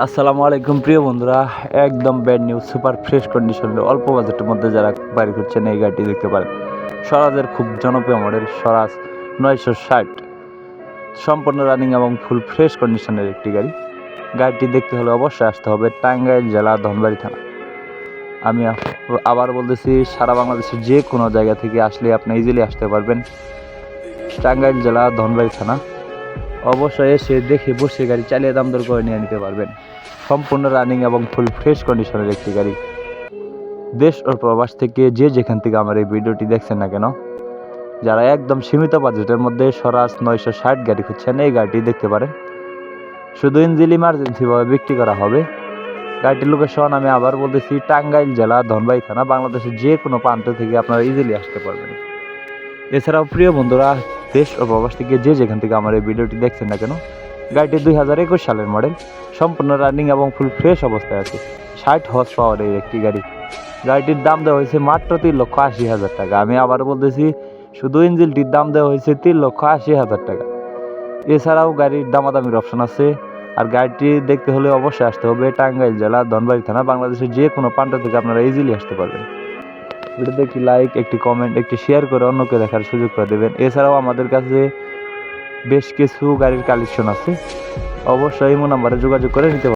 আসসালামু আলাইকুম, প্রিয় বন্ধুরা। একদম ব্যাড নিউজ সুপার ফ্রেশ কন্ডিশনের অল্প বাজেটের মধ্যে যারা বাড়ি করছেন এই গাড়িটি দেখতে পারেন। স্বরাজের খুব জনপ্রিয় মডেল স্বরাজ নয়শো ষাট। সম্পূর্ণ রানিং এবং ফুল ফ্রেশ কন্ডিশনের একটি গাড়ি। গাড়িটি দেখতে হলে অবশ্যই আসতে হবে টাঙ্গাইল জেলা ধনবাড়ি থানা। আমি আবার বলতেছি, সারা বাংলাদেশের যে কোনো জায়গা থেকে আসলে আপনি ইজিলি আসতে পারবেন। টাঙ্গাইল জেলা ধনবাড়ি থানা। অবশ্যই এসে দেখে বসে গাড়ি চালিয়ে দাম দর করে নিয়ে নিতে পারবেন। সম্পূর্ণ রানিং এবং ফুল ফ্রেশ কন্ডিশনের একটি গাড়ি। দেশ ও প্রবাস থেকে যে যেখান থেকে আমার এই ভিডিওটি দেখছেন না কেন, যারা একদম সীমিত বাজেটের মধ্যে স্বরাজ নয়শো ষাট গাড়ি খুঁজছেন, এই গাড়িটি দেখতে পারেন। শুধু ইঞ্জিল ইমার্জেন্সিভাবে বিক্রি করা হবে। গাড়িটির লোকেশন আমি আবার বলতেছি টাঙ্গাইল জেলা, ধনবাই থানা, বাংলাদেশের যে কোনো প্রান্ত থেকে আপনারা ইজিলি আসতে পারবেন। এছাড়াও প্রিয় বন্ধুরা দেশ ও প্রবাস থেকে যে যেখান থেকে আমার এই ভিডিওটি দেখছেন না কেন, গাড়িটি দুই হাজার একুশ সালের মডেল, সম্পূর্ণ রানিং এবং ফুল ফ্রেশ অবস্থায় আছে। ষাট হর্স পাওয়ারের একটি গাড়ি। গাড়িটির দাম দেওয়া হয়েছে মাত্র তিন লক্ষ আশি হাজার টাকা। আমি আবার বলতেছি, শুধু ইঞ্জিনটির দাম দেওয়া হয়েছে তিন লক্ষ আশি হাজার টাকা। এছাড়াও গাড়ির দামাদামির অপশন আছে। আর গাড়িটি দেখতে হলে অবশ্যই আসতে হবে টাঙ্গাইল জেলা ধনবাড়ি থানা, বাংলাদেশের যে কোনো প্রান্ত থেকে আপনারা ইজিলি আসতে পারবেন। ভিডিওতে একটি লাইক একটি কমেন্ট একটি শেয়ার করে অন্যকে দেখার সুযোগ করে দেবেন। এছাড়াও আমাদের কাছে বেশ কিছু গাড়ির কালেকশন আছে। অবশ্যই ইমো নাম্বারে যোগাযোগ করে নিতে